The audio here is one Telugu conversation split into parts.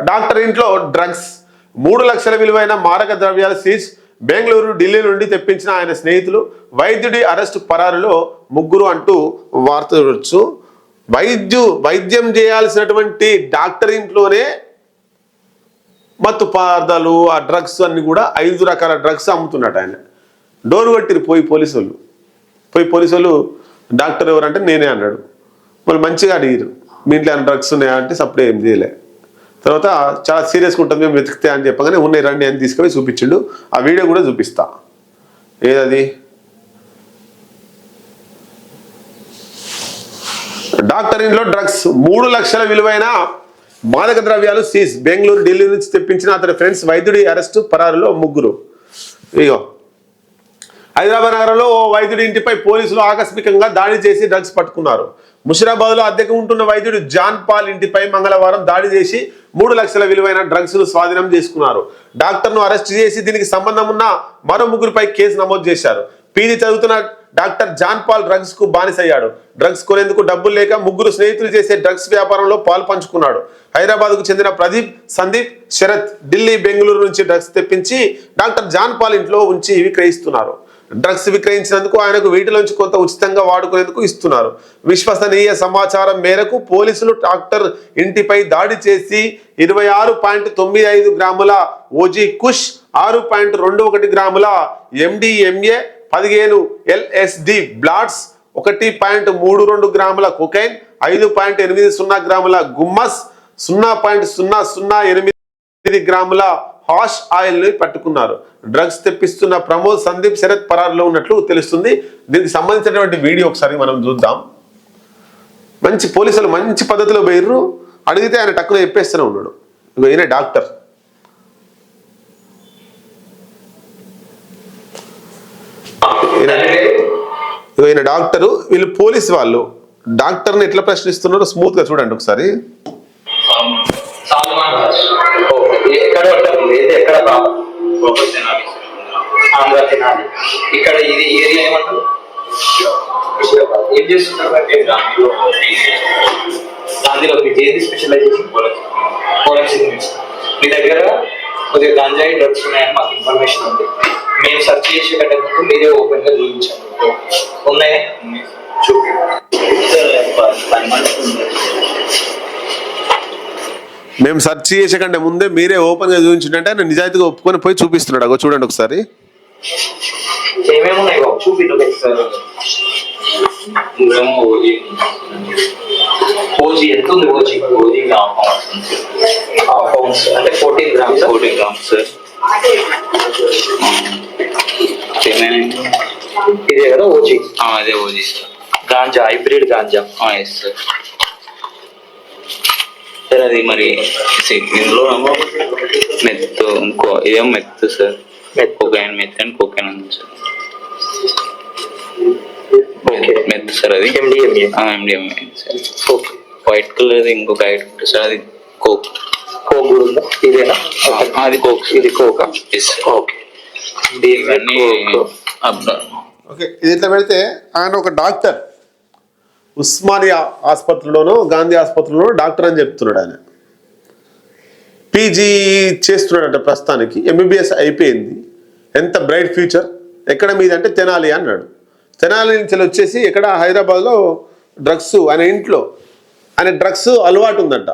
డాక్టర్ ఇంట్లో డ్రగ్స్. మూడు లక్షల విలువైన మారక ద్రవ్యాల సీజ్ బెంగళూరు ఢిల్లీ నుండి తెప్పించిన ఆయన స్నేహితులు. వైద్యుడి అరెస్టు పరారులో ముగ్గురు అంటూ వార్త చూడొచ్చు వైద్యు వైద్యం చేయాల్సినటువంటి డాక్టర్ ఇంట్లోనే మత్తు పదార్థాలు ఆ డ్రగ్స్ అన్ని కూడా ఐదు రకాల డ్రగ్స్ అమ్ముతున్నట్టు ఆయన. డోర్ కొట్టిరు పోయి పోలీసు వాళ్ళు పోయి పోలీసు వాళ్ళు డాక్టర్ ఎవరంటే నేనే అన్నాడు. మళ్ళీ మంచిగా అడిగిరు. మీ ఇంట్లో ఏమైనా డ్రగ్స్ ఉన్నాయా? అంటే సప్పుడే ఏం చేయలే. తర్వాత చాలా సీరియస్గా ఉంటుంది మేము వెతికితే అని చెప్పగానే ఉన్నాయి రండి అని తీసుకొని చూపించిండు. ఆ వీడియో కూడా చూపిస్తా. ఏదది? డాక్టర్ ఇంట్లో డ్రగ్స్ మూడు లక్షల విలువైన మాదక ద్రవ్యాలు సీజ్ బెంగళూరు ఢిల్లీ నుంచి తెప్పించిన అతని ఫ్రెండ్స్ వైద్యుడి అరెస్టు పరారులో ముగ్గురు. ఇగో. హైదరాబాద్ నగరంలో ఓ వైద్యుడి ఇంటిపై పోలీసులు ఆకస్మికంగా దాడి చేసి డ్రగ్స్ పట్టుకున్నారు. ముషిరాబాద్లో అద్దెకు ఉంటున్న వైద్యుడు జాన్ పాల్ ఇంటిపై మంగళవారం దాడి చేసి మూడు లక్షల విలువైన డ్రగ్స్ను స్వాధీనం చేసుకున్నారు. డాక్టర్ను అరెస్ట్ చేసి దీనికి సంబంధం ఉన్న మరో ముగ్గురిపై కేసు నమోదు చేశారు. పీజీ చదువుతున్న డాక్టర్ జాన్ పాల్ డ్రగ్స్కు బానిసయ్యాడు. డ్రగ్స్ కొనేందుకు డబ్బులు లేక ముగ్గురు స్నేహితులు చేసే డ్రగ్స్ వ్యాపారంలో పాలు పంచుకున్నాడు. హైదరాబాద్కు చెందిన ప్రదీప్ సందీప్ శరత్ ఢిల్లీ బెంగళూరు నుంచి డ్రగ్స్ తెప్పించి డాక్టర్ జాన్ పాల్ ఇంట్లో ఉంచి విక్రయిస్తున్నారు డ్రగ్స్ విక్రయించినందుకు ఆయనకు వీటిలోంచి కొంత ఉచితంగా వాడుకునేందుకు ఇస్తున్నారు. విశ్వసనీయ సమాచారం మేరకు పోలీసులు డాక్టర్ ఇంటిపై దాడి చేసి ఇరవై ఆరు పాయింట్ తొమ్మిది ఐదు గ్రాముల ఓజీ కుష్ ఆరు పాయింట్ రెండు ఒకటి గ్రాముల ఎండిఎంఏ పదిహేను ఎల్ఎస్డి బ్లాట్స్ ఒకటి పాయింట్ మూడు రెండు గ్రాముల కొకైన్ ఐదు పాయింట్ ఎనిమిది సున్నా గ్రాముల గుమ్మస్ సున్నా పాయింట్ సున్నా సున్నా ఎనిమిది గ్రాముల హాష్ ఆయిల్ని పట్టుకున్నారు. డ్రగ్స్ తెప్పిస్తున్న ప్రమోద్ సందీప్ శరత్ పరారులో ఉన్నట్లు తెలుస్తుంది. దీనికి సంబంధించినటువంటి వీడియో ఒకసారి మనం చూద్దాం. మంచి పోలీసులు మంచి పద్ధతిలో పోయిర్రు. అడిగితే ఆయన టక్కున చెప్పేస్తూనే ఉన్నాడు. ఇగో ఈయన డాక్టర్. ఈయన- ఈయన డాక్టరు. వీళ్ళు పోలీస్ వాళ్ళు. డాక్టర్ని ఎట్లా ప్రశ్నిస్తున్నారో స్మూత్గా చూడండి ఒకసారి. ఎక్కడ ఇది ఎక్కడ ప్రాబ్లం ఆంధ్ర తినాలి. ఇక్కడ ఇది ఏరియా ఏమంటారు. ఏం చేస్తున్నారు గాంధీలో మీకు ఏది స్పెషలైజేషన్ ఫోరెన్సిక్ మీ దగ్గర కొద్దిగా గంజాయి డ్రగ్స్ ఉన్నాయని మాకు ఇన్ఫర్మేషన్ ఉంది. మేము సెర్చ్ చేసే కంటే ముందు మీరే ఓపెన్గా చూపించండి. ఉన్నాయా? చూపి మేము సెర్చ్ చేసే కంటే ముందే మీరే ఓపెన్గా చూపించిందంటే ఆయన నిజాయితీగా ఒప్పుకొని పోయి చూపిస్తున్నాడు. అగో చూడండి ఒకసారి. ఓజీ ఎంత ఉంది ఓజీ? ఓజీ పౌండ్స్ అంటే ఫోర్టీన్ గ్రామ్స్ ఫోర్టీన్ గ్రామ్స్ ఇదే కదా ఓజీ? అదే OG sir ganja hybrid ganja. Yes sir sir అది మరి సి- ఇందులో ఏమో మెత్ ఇంకో ఇదేమో meth sir. Cocaine meth and cocaine ఉంది సార్. ఓకే. మెత్ సార్ అది. MDMA MDMA sir. Okay white colour ఇంకొక ఐటమ్ ఉంటుంది సార్ అది కోక్ కోక్ కూడా ఉందా? ఇదేనా? అది కోక్ ఇది కోకా ఓకే. దీని ఇవన్నీ కోక్. అబ్నార్మల్ ఓకే ఇది ఇట్లా పెడితే ఆయన ఒక డాక్టర్. ఉస్మానియా ఆసుపత్రిలోనో గాంధీ ఆసుపత్రిలోనో డాక్టర్ అని చెప్తున్నాడు ఆయన. పీజీ చేస్తున్నాడట ప్రస్తుతానికి. ఎంబీబీఎస్ అయిపోయింది. ఎంత బ్రైట్ ఫ్యూచర్? ఎక్కడ మీది అంటే తెనాలి అన్నాడు. తెనాలి నుంచి వచ్చేసి ఎక్కడ? హైదరాబాద్లో డ్రగ్స్ ఆయన ఇంట్లో. ఆయన డ్రగ్స్ అలవాటు ఉందంట.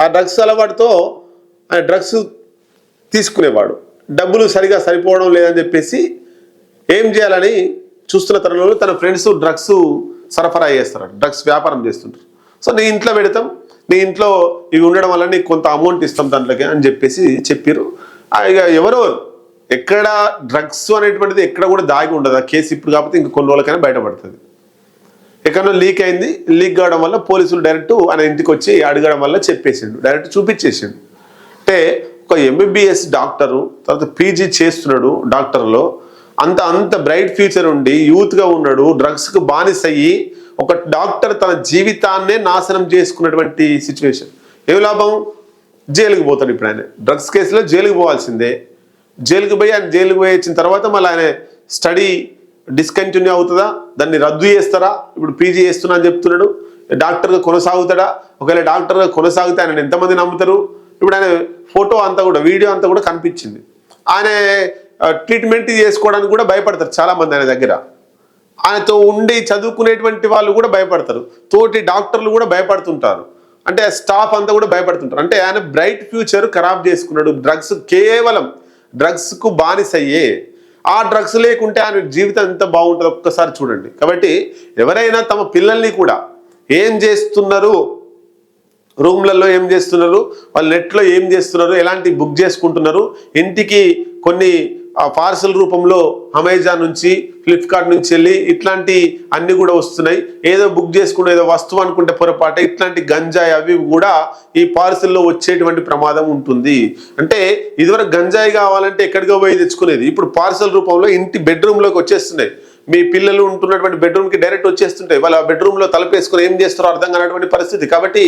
ఆ డ్రగ్స్ అలవాటుతో ఆయన డ్రగ్స్ తీసుకునేవాడు. డబ్బులు సరిగా సరిపోవడం లేదని చెప్పేసి ఏం చేయాలని చూస్తున్న తరుణంలో తన ఫ్రెండ్స్ డ్రగ్స్ సరఫరా చేస్తారు. డ్రగ్స్ వ్యాపారం చేస్తుంటారు. సో నీ ఇంట్లో పెడతాం. నీ ఇంట్లో ఇవి ఉండడం వల్ల నీకు కొంత అమౌంట్ ఇస్తాం దాంట్లోకి అని చెప్పేసి చెప్పారు ఇక ఎవరో ఎక్కడ డ్రగ్స్ అనేటువంటిది ఎక్కడ కూడా దాగి ఉండదు. ఆ కేసు ఇప్పుడు కాకపోతే ఇంక కొన్ని రోజులకైనా బయటపడుతుంది. ఎక్కడో లీక్ అయింది. లీక్ కావడం వల్ల పోలీసులు డైరెక్ట్ ఆయన ఇంటికి వచ్చి అడగడం వల్ల చెప్పేసిండు. డైరెక్ట్ చూపించేసిండు. అంటే ఒక ఎంబీబీఎస్ డాక్టరు తర్వాత పీజీ చేస్తున్నాడు డాక్టర్లో. అంత అంత బ్రైట్ ఫ్యూచర్ ఉండి యూత్గా ఉన్నాడు డ్రగ్స్కు బానిస అయ్యి ఒక డాక్టర్ తన జీవితాన్నే నాశనం చేసుకున్నటువంటి సిచ్యువేషన్ ఏం లాభం? జైలుకి పోతాడు ఇప్పుడు ఆయన. డ్రగ్స్ కేసులో జైలుకి పోవాల్సిందే. జైలుకి పోయి ఆయన జైలుకి పోయి వచ్చిన తర్వాత మళ్ళీ ఆయన స్టడీ డిస్కంటిన్యూ అవుతుందా? దాన్ని రద్దు చేస్తారా? ఇప్పుడు పీజీ చేస్తున్నా అని చెప్తున్నాడు. డాక్టర్గా కొనసాగుతాడా? ఒకవేళ డాక్టర్గా కొనసాగితే ఆయన ఎంతమంది నమ్ముతారు? ఇప్పుడు ఆయన ఫోటో అంతా కూడా వీడియో అంతా కూడా కనిపించింది. ఆయన ట్రీట్మెంట్ చేసుకోవడానికి కూడా భయపడతారు చాలా మంది ఆయన దగ్గర. ఆయనతో ఉండి చదువుకునేటువంటి వాళ్ళు కూడా భయపడతారు. తోటి డాక్టర్లు కూడా భయపడుతుంటారు. అంటే స్టాఫ్ అంతా కూడా భయపడుతుంటారు. అంటే ఆయన బ్రైట్ ఫ్యూచర్ ఖరాబ్ చేసుకున్నాడు. డ్రగ్స్ కేవలం డ్రగ్స్కు బానిసయ్యే. ఆ డ్రగ్స్ లేకుంటే ఆయన జీవితం ఎంత బాగుంటుందో ఒక్కసారి చూడండి. కాబట్టి ఎవరైనా తమ పిల్లల్ని కూడా ఏం చేస్తున్నారు? రూమ్లలో ఏం చేస్తున్నారు? వాళ్ళు నెట్లో ఏం చేస్తున్నారు? ఎలాంటి బుక్ చేసుకుంటున్నారు? ఇంటికి కొన్ని ఆ పార్సల్ రూపంలో అమెజాన్ నుంచి ఫ్లిప్కార్ట్ నుంచి వెళ్ళి ఇట్లాంటి అన్ని కూడా వస్తున్నాయి. ఏదో బుక్ చేసుకుంటే ఏదో వస్తువు అనుకుంటే పొరపాటు ఇట్లాంటి గంజాయి అవి కూడా ఈ పార్సల్లో వచ్చేటువంటి ప్రమాదం ఉంటుంది. అంటే ఇదివరకు గంజాయి కావాలంటే ఎక్కడికో పోయి తెచ్చుకునేది ఇప్పుడు పార్సల్ రూపంలో ఇంటి బెడ్రూమ్లోకి వచ్చేస్తున్నాయి. మీ పిల్లలు ఉంటున్నటువంటి బెడ్రూమ్కి డైరెక్ట్ వచ్చేస్తుంటాయి. వాళ్ళ ఆ బెడ్రూమ్లో తలపేసుకుని ఏం చేస్తారో అర్థం కానటువంటి పరిస్థితి. కాబట్టి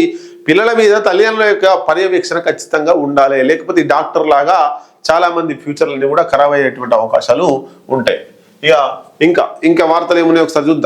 పిల్లల మీద తల్లిదండ్రుల యొక్క పర్యవేక్షణ ఖచ్చితంగా ఉండాలి. లేకపోతే డాక్టర్ లాగా చాలా మంది ఫ్యూచర్లని కూడా ఖరాబ్ అయ్యేటువంటి అవకాశాలు ఉంటాయి. ఇక ఇంకా ఇంకా వార్తలు ఏమున్నాయి? ఒకసారి చూద్దాం.